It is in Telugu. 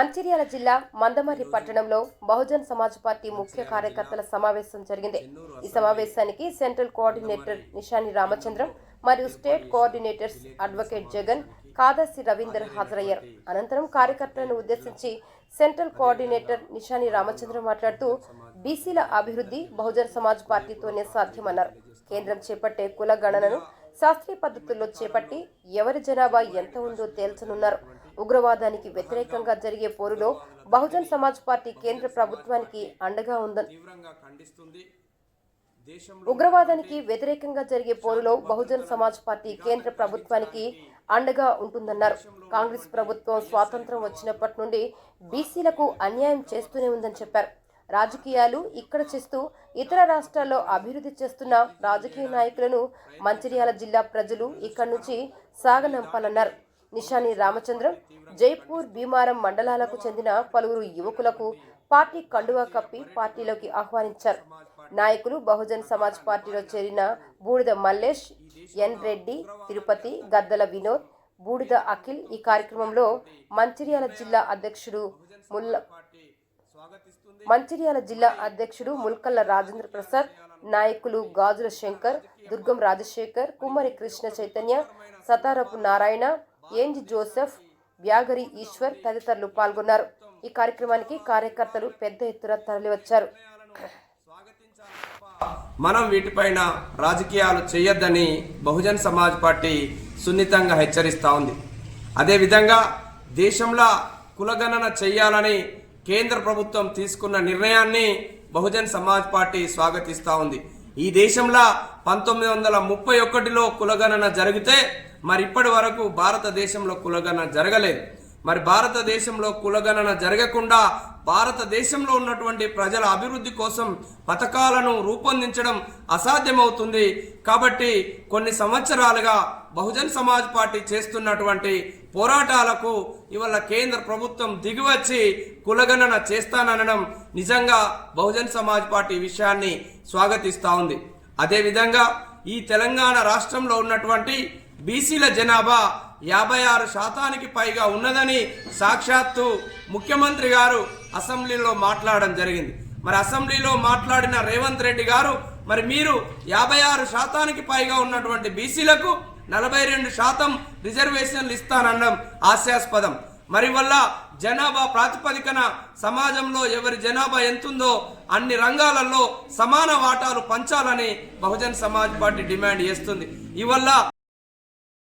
మంచిర్యాల జిల్లా మందమర్రి పట్టణంలో బహుజన్ సమాజ్ పార్టీ ముఖ్య కార్యకర్తల సమావేశం జరిగింది. ఈ సమావేశానికి సెంట్రల్ కోఆర్డినేటర్ నిషాని రామచంద్రం మరియు state coordinators advocate Jagan Kadasi Ravinder హాజరయ్యారు. అనంతరం కార్యకర్తలను ఉద్దేశించి సెంట్రల్ కోఆర్డినేటర్ నిషాని రామచంద్రం మాట్లాడుతూ బీసీల అభివృద్ధి బహుజన్ సమాజ్ పార్టీతోనే సాధ్యమన్నారు. కేంద్రం చేపట్టే కుల గణనను శాస్త్రీయ పద్ధతుల్లో చేపట్టి ఎవరి జనాభా ఎంత ఉందో తేల్చనున్నారు. ఉగ్రవాదానికి వ్యతిరేకంగా జరిగే పోరులో బహుజన్ సమాజ్ పార్టీ కేంద్ర ప్రభుత్వానికి అండగా ఉందని ఉగ్రవాదానికి వ్యతిరేకంగా జరిగే పోరులో బహుజన్ సమాజ్ పార్టీ కేంద్ర ప్రభుత్వానికి అండగా ఉంటుందన్నారు. కాంగ్రెస్ ప్రభుత్వం స్వాతంత్రం వచ్చినప్పటి నుండి బీసీలకు అన్యాయం చేస్తూనే ఉందని చెప్పారు. రాజకీయాలు ఇక్కడ చేస్తూ ఇతర రాష్ట్రాల్లో అభివృద్ధి చేస్తున్న రాజకీయ నాయకులను మంచిర్యాల జిల్లా ప్రజలు ఇక్కడి నుంచి సాగనంపాలన్నారు. నిషాని రామచంద్రం జైపూర్ భీమారం మండలాలకు చెందిన పలువురు యువకులకు పార్టీ కండువా కప్పి పార్టీలోకి ఆహ్వానించారు. నాయకులు బహుజన్ సమాజ్ పార్టీలో చేరిన బూడిద మల్లేష్ ఎన్ రెడ్డి తిరుపతి గద్దల వినోద్ బూడిద అఖిల్ ఈ కార్యక్రమంలో మంచిర్యాల జిల్లా అధ్యక్షుడు ముల్ల మంచిర్యాల జిల్లా అధ్యక్షుడు ముల్కల్ల రాజేంద్ర ప్రసాద్ నాయకులు గాజుల శంకర్ దుర్గం రాజశేఖర్ కుమ్మరి కృష్ణ చైతన్య సతారపు నారాయణ ఏంజ్ జోసెఫ్ వ్యాగరి ఈశ్వర్ తదితరులు పాల్గొన్నారు. ఈ కార్యక్రమానికి కార్యకర్తలు పెద్ద ఎత్తున తరలివచ్చారు. స్వాగతించాలి మనం వీటిపైన రాజకీయాలు చేయొద్దని బహుజన్ సమాజ్ పార్టీ సున్నితంగా హెచ్చరిస్తూ ఉంది. అదేవిధంగా దేశంలో కులగణన చేయాలని కేంద్ర ప్రభుత్వం తీసుకున్న నిర్ణయాన్ని బహుజన్ సమాజ్ పార్టీ స్వాగతిస్తూ ఉంది. ఈ దేశంలో పంతొమ్మిది వందల ముప్పై ఒకటిలో కులగణన జరిగితే మరి ఇప్పటి వరకు భారతదేశంలో కులగణన జరగలేదు. మరి భారతదేశంలో కులగణన జరగకుండా భారతదేశంలో ఉన్నటువంటి ప్రజల అభివృద్ధి కోసం పథకాలను రూపొందించడం అసాధ్యమవుతుంది. కాబట్టి కొన్ని సంవత్సరాలుగా బహుజన్ సమాజ్ పార్టీ చేస్తున్నటువంటి పోరాటాలకు ఇవాళ కేంద్ర ప్రభుత్వం దిగివచ్చి కులగణన చేస్తాననడం నిజంగా బహుజన్ సమాజ్ పార్టీ విషయాన్ని స్వాగతిస్తూ ఉంది. అదేవిధంగా ఈ తెలంగాణ రాష్ట్రంలో ఉన్నటువంటి బీసీల జనాభా యాభై ఆరు శాతానికి పైగా ఉన్నదని సాక్షాత్తు ముఖ్యమంత్రి గారు అసెంబ్లీలో మాట్లాడడం జరిగింది. మరి అసెంబ్లీలో మాట్లాడిన రేవంత్ రెడ్డి గారు మరి మీరు యాభై ఆరు శాతానికి పైగా ఉన్నటువంటి బీసీలకు నలభై రెండు శాతం రిజర్వేషన్లు ఇస్తానడం హాస్యాస్పదం. మరి వల్ల జనాభా ప్రాతిపదికన సమాజంలో ఎవరి జనాభా ఎంతుందో అన్ని రంగాలలో సమాన వాటాలు పంచాలని బహుజన్ సమాజ్ పార్టీ డిమాండ్ చేస్తుంది. ఈ వల్ల